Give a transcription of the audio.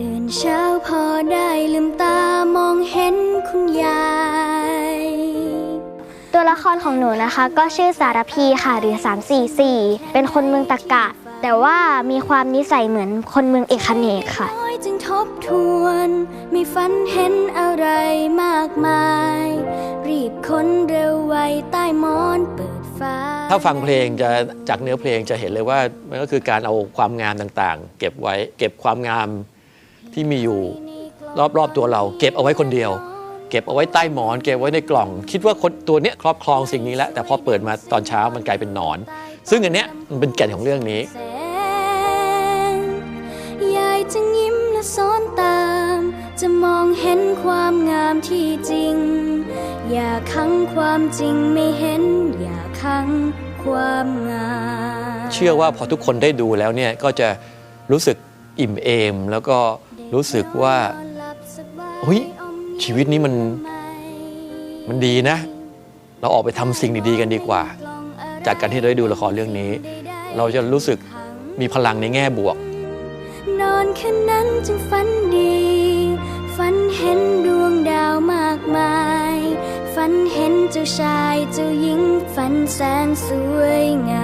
ตื่นเช้าพอได้ลืมตามองเห็นคุณยาย ตัวละครของหนูนะคะ ก็ชื่อสารพีค่ะหรือ 344 เป็นคนเมืองตะกะ แต่ว่ามีความนิสัยเหมือนคนเมืองเอกเนกค่ะ น้อยจึงทบทวน มีฝันเห็นอะไรมากมาย รีบค้นเร็วไวใต้หมอนเปิดฟ้า ถ้าฟังเพลงจะจากเนื้อเพลงจะเห็นเลยว่ามันก็คือการเอาความงามต่างๆ เก็บไว้เก็บความงาม ที่มีอยู่รอบๆตัวเรา เก็บเอาไว้คนเดียว เก็บเอาไว้ใต้หมอน เก็บไว้ในกล่อง คิดว่าคนตัวเนี้ยครอบครองสิ่งนี้แล้วแต่พอเปิดมาตอนเช้ามันกลายเป็นหนอน ซึ่งอันเนี้ยมันเป็นแก่นของเรื่องนี้แสงยายจึงยิ้มและสอนตาม จะมองเห็นความงามที่จริง อย่าขังความจริงไม่เห็น อย่าขังความงาม เชื่อว่าพอทุกคนได้ดูแล้วเนี่ยก็จะรู้สึก อิ่มเอม แล้วก็รู้สึกว่าเฮ้ยชีวิตนี้มันมันดีนะ เราออกไปทำสิ่งดีๆกันดีกว่า จากการที่เราได้ดูละครเรื่องนี้ เราจะรู้สึกมีพลังในแง่บวก นอนแค่นั้นจึงฝันดี ฝันเห็นดวงดาวมากมาย ฝันเห็นเจ้าชายเจ้าหญิง ฝันแสนสวยงาม